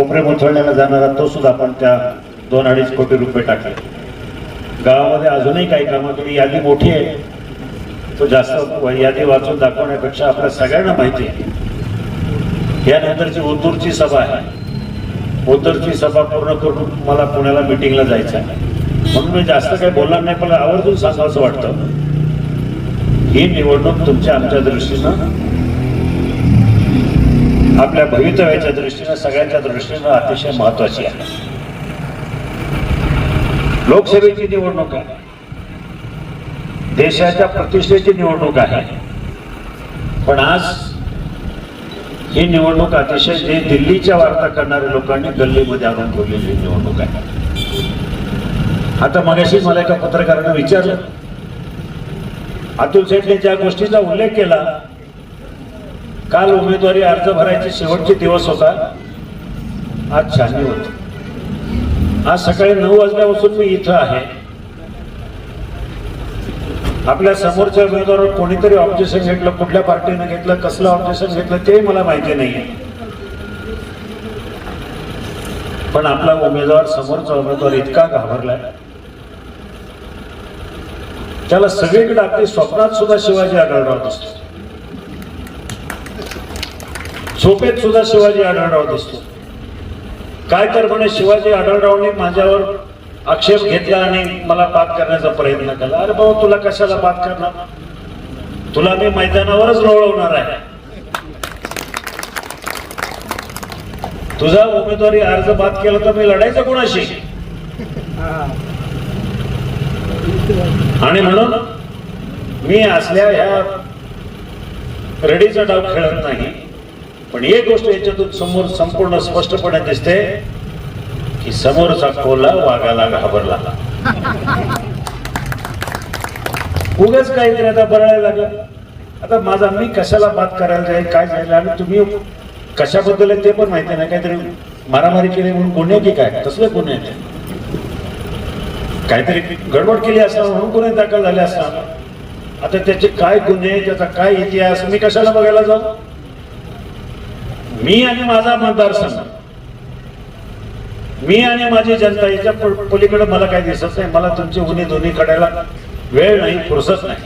कोपरे मुथळण्याला जाणारा तो सुद्धा आपण त्या दोन अडीच कोटी रुपये टाकले. गावामध्ये अजूनही काही कामं केली यादी मोठी आहे. तो जास्त यादी वाचून दाखवण्यापेक्षा आपल्या सगळ्यांना माहिती आहे. यानंतरची ओतूरची सभा आहे. ओतूरची सभा पूर्ण करून मला पुण्याला मिटिंगला जायचं आहे. म्हणून मी जास्त काही बोलणार नाही पण आवर्जून सांगावं वाटतं. ही निवडणूक तुमच्या आमच्या दृष्टीनं आपल्या भवितव्याच्या दृष्टीनं सगळ्यांच्या दृष्टीनं अतिशय महत्वाची आहे. लोकसभेची निवडणूक आहे. देशाच्या प्रतिष्ठेची निवडणूक आहे. पण आज ही निवडणूक अतिशय जे दिल्लीच्या वार्ता करणाऱ्या लोकांनी गल्लीमध्ये आणून ठेवलेली निवडणूक आहे. आता मगाशी मला एका पत्रकारानं विचारलं. अतुल शेटने ज्या गोष्टीचा उल्लेख केला काल उमेदवारी अर्ज भरायचे शेवटचे दिवस होता. आज छाननी होती. आज सकाळी नऊ वाजल्यापासून मी इथं आहे. आपल्या समोरच्या उमेदवारावर कोणीतरी ऑब्जेक्शन घेतलं कुठल्या पार्टीनं घेतलं कसलं ऑब्जेक्शन घेतलं तेही मला माहिती नाहीये. पण आपला उमेदवार समोरचा उमेदवार इतका घाबरलाय. त्याला सगळीकडे आपली स्वप्नात सुद्धा शिवाजी आढळराव दिसतो. झोपेत सुद्धा शिवाजी आढळराव दिसतो. काय तर म्हणे शिवाजी आढळरावने माझ्यावर आक्षेप घेतला आणि मला बात करण्याचा प्रयत्न केला. अरे बाबा तुला कशाला बात करणार? तुला मी मैदानावरच लोळवणार आहे. तुझा उमेदवारी अर्ज बाद केला तर मी लढायचं कोणाशी? आणि म्हणून मी असल्या ह्या रडीचा डाव खेळत नाही. पण एक गोष्ट याच्यातून समोर संपूर्ण स्पष्टपणे दिसते की समोरचा कोला वाघाला घाबरला. उगाच काहीतरी आता बरळायला लागलं. आता माझा मी कशाला बात करायला जाईल काय झालं आणि तुम्ही कशाबद्दल आहे ते पण माहिती नाही. काहीतरी मारामारी केली म्हणून गुन्हे की काय? कसले गुन्हे काहीतरी गडबड केली असणार म्हणून गुन्हे दाखल झाले असणार. आता त्याचे काय गुन्हे त्याचा काय इतिहास मी कशाला बघायला जाऊ? मी आणि माझा मतदारसंघ मी आणि माझी जनता याच्या पलीकडे मला काही दिसत नाही मला तुमची उन्ही दोन्ही कडायला वेळ नाही फुरसत नाही.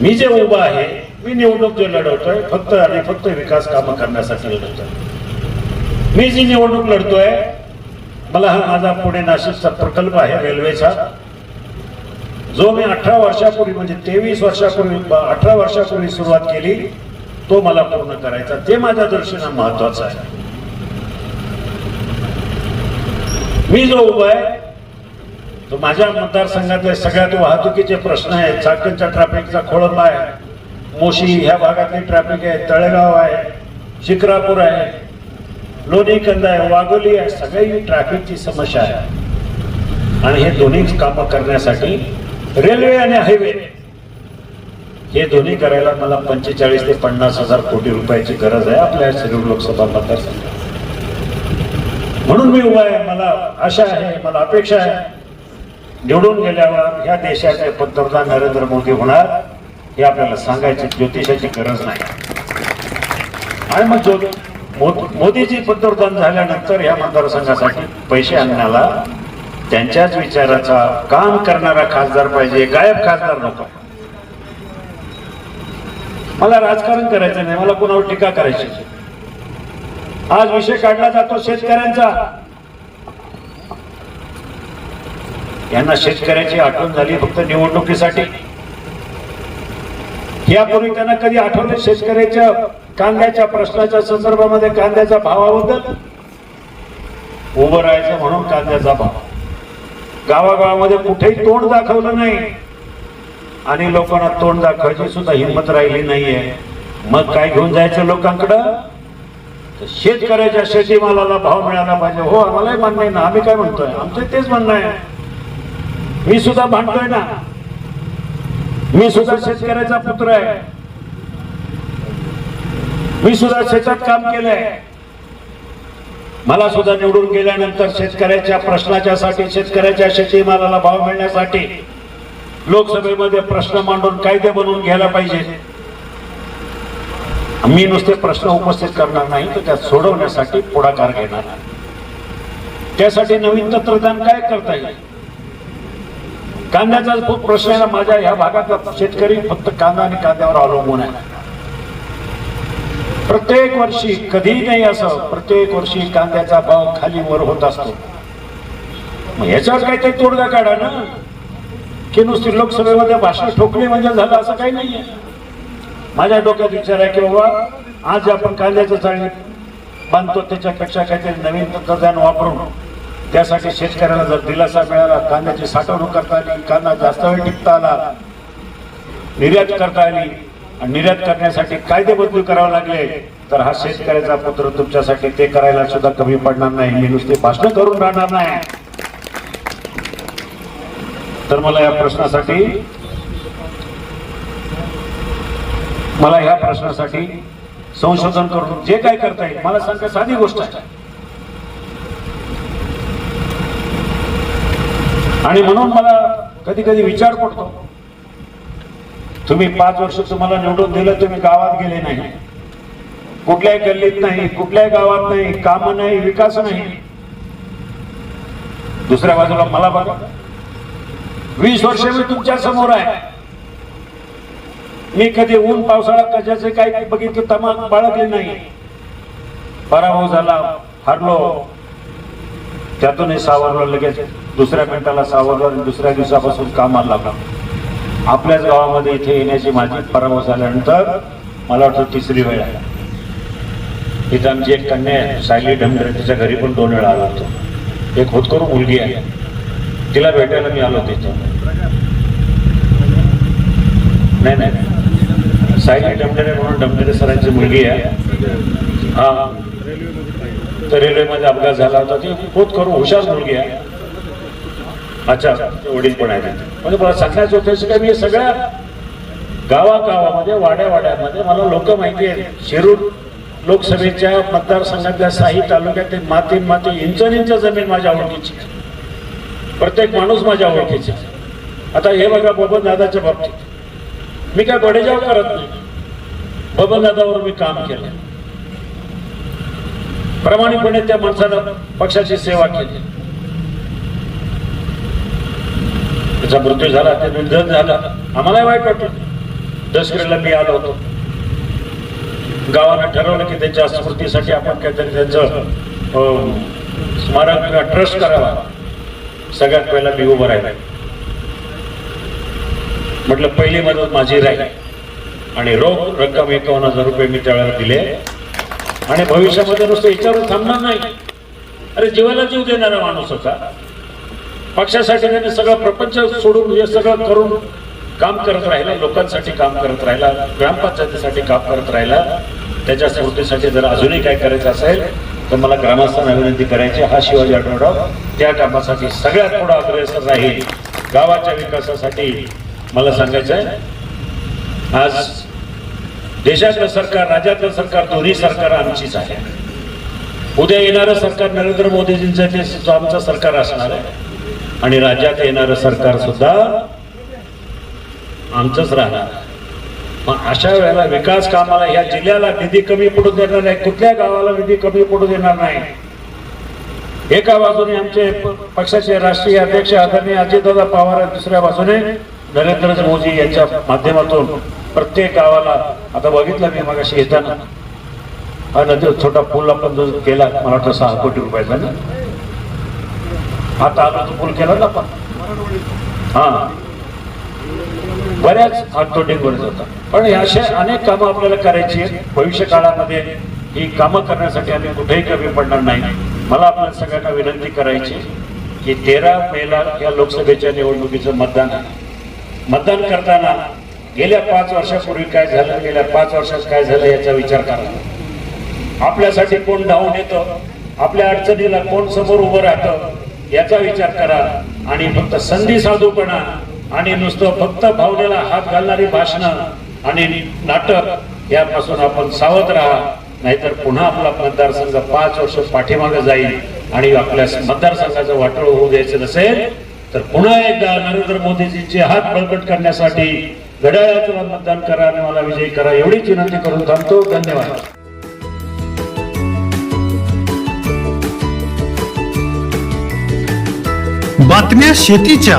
मी जे उभा आहे मी निवडणूक जे लढवतोय फक्त आणि फक्त विकास कामं करण्यासाठी लढवतोय. मी जी निवडणूक लढतोय मला हा माझा पुणे नाशिकचा प्रकल्प आहे रेल्वेचा. जो मी अठरा वर्षापूर्वी म्हणजे तेवीस वर्षापूर्वी अठरा वर्षापूर्वी सुरुवात केली तो मला पूर्ण करायचा. ते माझ्या दृष्टीनं महत्वाचं आहे. मी जो उभा आहे तो माझ्या मतदारसंघातले सगळ्यात वाहतुकीचे प्रश्न आहेत. चाकणच्या ट्रॅफिकचा खोळंबा आहे. मोशी ह्या भागातली ट्रॅफिक आहे तळेगाव आहे शिक्रापूर आहे लोणीकंद आहे वाघोली आहे सगळी ट्रॅफिकची समस्या आहे. आणि हे दोन्ही कामं करण्यासाठी रेल्वे आणि हायवे हे दोन्ही करायला मला पंचेचाळीस ते पन्नास हजार कोटी रुपयाची गरज आहे आपल्या शिरूर लोकसभा मतदारसंघात. म्हणून मी उभा आहे. मला आशा आहे मला अपेक्षा आहे. निवडून गेल्यावर ह्या देशाचे पंतप्रधान नरेंद्र मोदी होणार हे आपल्याला सांगायची ज्योतिषाची गरज नाही. आणि मग जो मोदीजी पंतप्रधान झाल्यानंतर ह्या मतदारसंघासाठी पैसे आणण्याला त्यांच्याच विचाराचा काम करणारा खासदार पाहिजे गायब खासदार नको. मला राजकारण करायचं नाही मला कोणावर टीका करायची. आज विषय काढला जातो शेतकऱ्यांचा. यांना शेतकऱ्याची आठवण झाली फक्त निवडणुकीसाठी. यापूर्वी त्यांना कधी आठवले शेतकऱ्याच्या कांद्याच्या प्रश्नाच्या संदर्भामध्ये कांद्याच्या भावाबद्दल? उभं राहायचं म्हणून कांद्याचा भाव. गावागावामध्ये कुठेही तोंड दाखवलं नाही. आणि लोकांना तोंड दाखवायची सुद्धा हिंमत राहिली नाहीये. मग काय घेऊन जायचं लोकांकडं? शेतकऱ्याच्या शेतीमालाला भाव मिळाला पाहिजे. हो आम्हालाही मान्य आहे ना. आम्ही काय म्हणतोय? आमचं तेच म्हणणं आहे. मी सुद्धा भांडतोय ना. मी सुद्धा शेतकऱ्याचा पुत्र आहे. मी सुद्धा शेतात काम केलंय. मला सुद्धा निवडून गेल्यानंतर शेतकऱ्याच्या प्रश्नाच्या साठी शेतकऱ्याच्या शेतीमालाला भाव मिळण्यासाठी लोकसभेमध्ये प्रश्न मांडून कायदे बनवून घ्यायला पाहिजे. मी नुसते प्रश्न उपस्थित करणार नाही तर त्या सोडवण्यासाठी पुढाकार घेणार त्यासाठी नवीन तंत्रज्ञान काय करता येईल? कांद्याचा खूप प्रश्न आहे माझ्या ह्या भागातला शेतकरी फक्त कांदा आणि कांद्यावर अवलंबून आहे. प्रत्येक वर्षी कधीही नाही असं प्रत्येक वर्षी कांद्याचा भाव खाली वर होत असतो. मग याच्यावर काहीतरी तोडगा काढा ना. की नुसती लोकसभेमध्ये भाषण ठोकणे म्हणजे झालं असं काही नाहीये. माझ्या डोक्यात विचार आहे की बाबा आज आपण कांद्याचं चाळी बांधतो त्याच्यापेक्षा काहीतरी नवीन तंत्रज्ञान वापरून त्यासाठी शेतकऱ्याला जर दिलासा मिळाला कांद्याची साठवणूक करता आली कांदा जास्त वेळ टिकता आला निर्यात करता आली आणि निर्यात करण्यासाठी कायदे बदलू करावे लागले तर हा शेतकऱ्याचा पुत्र तुमच्यासाठी ते करायला सुद्धा कमी पडणार नाही. मी नुसते भाषण करून राहणार नाही. तर मला या प्रश्नासाठी मला ह्या प्रश्नासाठी संशोधन करून जे काय करता येईल मला सांगा साधी गोष्ट आहे. आणि म्हणून मला कधी कधी विचार पडतो. तुम्ही पाच वर्ष तुम्हाला निवडून दिलं तुम्ही गावात गेले नाही. कुठल्याही गल्लीत नाही कुठल्याही गावात नाही काम नाही विकास नाही. दुसऱ्या बाजूला मला बघा. वीस वर्ष मी तुमच्यासमोर आहे. मी कधी ऊन पावसाळा कशाचे काही बघितलं तमाम बाळगले नाही. पराभव झाला हरलो. त्यातूनही सावरलो लगेच दुसऱ्या मिनिटाला सावरलो आणि दुसऱ्या दिवसापासून कामाला लागला. आपल्याच गावामध्ये इथे येण्याची माझी पराभव झाल्यानंतर मला वाटतं तिसरी वेळ आहे. इथं आमची एक कन्या आहे सायली ढमढरे तिच्या घरी पण दोन वेळा आला होतो. एक होतकरू मुलगी आहे. तिला भेटायला मी आलो तिथं. नाही नाही. सायली डमडेरे म्हणून डमडेरे सरांची मुलगी आहे. हा. तर रेल्वेमध्ये अपघात झाला होता. ती खूप करून हुशार मुलगी आहे. अच्छा वडील पण आहे म्हणजे मला सांगायचं होतं काय मी सगळ्या गावागावामध्ये वाड्या वाड्यामध्ये मला लोक माहिती आहेत. शिरूर लोकसभेच्या मतदारसंघातल्या साही तालुक्यात माती माती इंच इंच जमीन माझ्या आवडीची प्रत्येक माणूस माझ्या ओळखीचा आता हे बघा बबन दादाच्या बाबतीत. मी काय बडेजाव करत नाही. बबन दादावर मी काम केलं. प्रामाणिकपणे त्या माणसानं पक्षाची सेवा केली. त्याचा मृत्यू झाला ते निधन झालं. आम्हालाही वाईट वाटत दसऱ्याला मी आलो होतो. गावानं ठरवलं की त्यांच्या स्मृतीसाठी आपण काहीतरी त्यांचं स्मारक ट्रस्ट करावा. सगळ्यात पहिला मी उभं राहिला. म्हटलं पहिली मदत माझी राहील. आणि रोख रक्कम एकावन्न हजार रुपये मी त्यावेळेला दिले. आणि भविष्यामध्ये नुसतं विचारून थांबणार नाही. अरे जीवाला जीव देणारा माणूस होता. पक्षासाठी त्याने सगळं प्रपंच सोडून हे सगळं करून काम करत राहिला. लोकांसाठी काम करत राहिला. ग्रामपंचायतीसाठी काम करत राहिला. त्याच्या स्मृतीसाठी जर अजूनही काय करायचं असेल तर मला ग्रामस्थांना विनंती करायची हा शिवाजी आढळराव त्या कामासाठी सगळ्यात पुढे अग्रेसर राहील. गावाच्या विकासासाठी मला सांगायचं आहे आज देशातलं सरकार राज्यातलं सरकार दोन्ही सरकार आमचीच आहे. उद्या येणारं सरकार नरेंद्र मोदीजींचं ते आमचं सरकार असणार आहे. आणि राज्यात येणारं सरकार सुद्धा आमचंच राहणार. मग अशा वेळेला विकास कामाला या जिल्ह्याला निधी कमी पडू देणार नाही कुठल्या गावाला निधी कमी पडू देणार नाही. एका बाजूने आमचे पक्षाचे राष्ट्रीय अध्यक्ष आदरणीय अजितदादा पवार दुसऱ्या बाजूने नरेंद्र मोदी यांच्या माध्यमातून प्रत्येक गावाला आता बघितलं मी मगाशी येताना हा नदी छोटा पूल आपण जो केला मला वाटतं सहा कोटी रुपयाचा ना आता आला तो पूल केला ना आपण? हा. बऱ्याच हाततोडींवर जातात. पण असे अनेक कामं आपल्याला करायची आहेत. भविष्य काळामध्ये ही कामं करण्यासाठी आम्ही कुठेही कमी पडणार नाही. मला आपल्या सगळ्यांना विनंती करायची की तेरा मेला या लोकसभेच्या निवडणुकीचं मतदान आहे. मतदान करताना गेल्या पाच वर्षापूर्वी काय झालं गेल्या पाच वर्षात काय झालं याचा विचार करा. आपल्यासाठी कोण धावून येतं आपल्या अडचणीला कोण समोर उभं राहतं याचा विचार करा. आणि फक्त संधी साधूपणा आणि नुसतं फक्त भावनेला हात घालणारी भाषणं आणि नाटक यापासून आपण सावध राहा. नाहीतर पुन्हा आपला मतदारसंघ पाच वर्ष पाठीमागे जाईल आणि आपल्या मतदारसंघाचं वाटोळ होऊ द्यायचं नसेल तर पुन्हा एकदा नरेंद्र मोदीजींचे हात बळकट करण्यासाठी घड्याळाचं मतदान करा आणि मला विजयी करा एवढीच विनंती करून थांबतो. धन्यवाद. बातम्या शेतीच्या.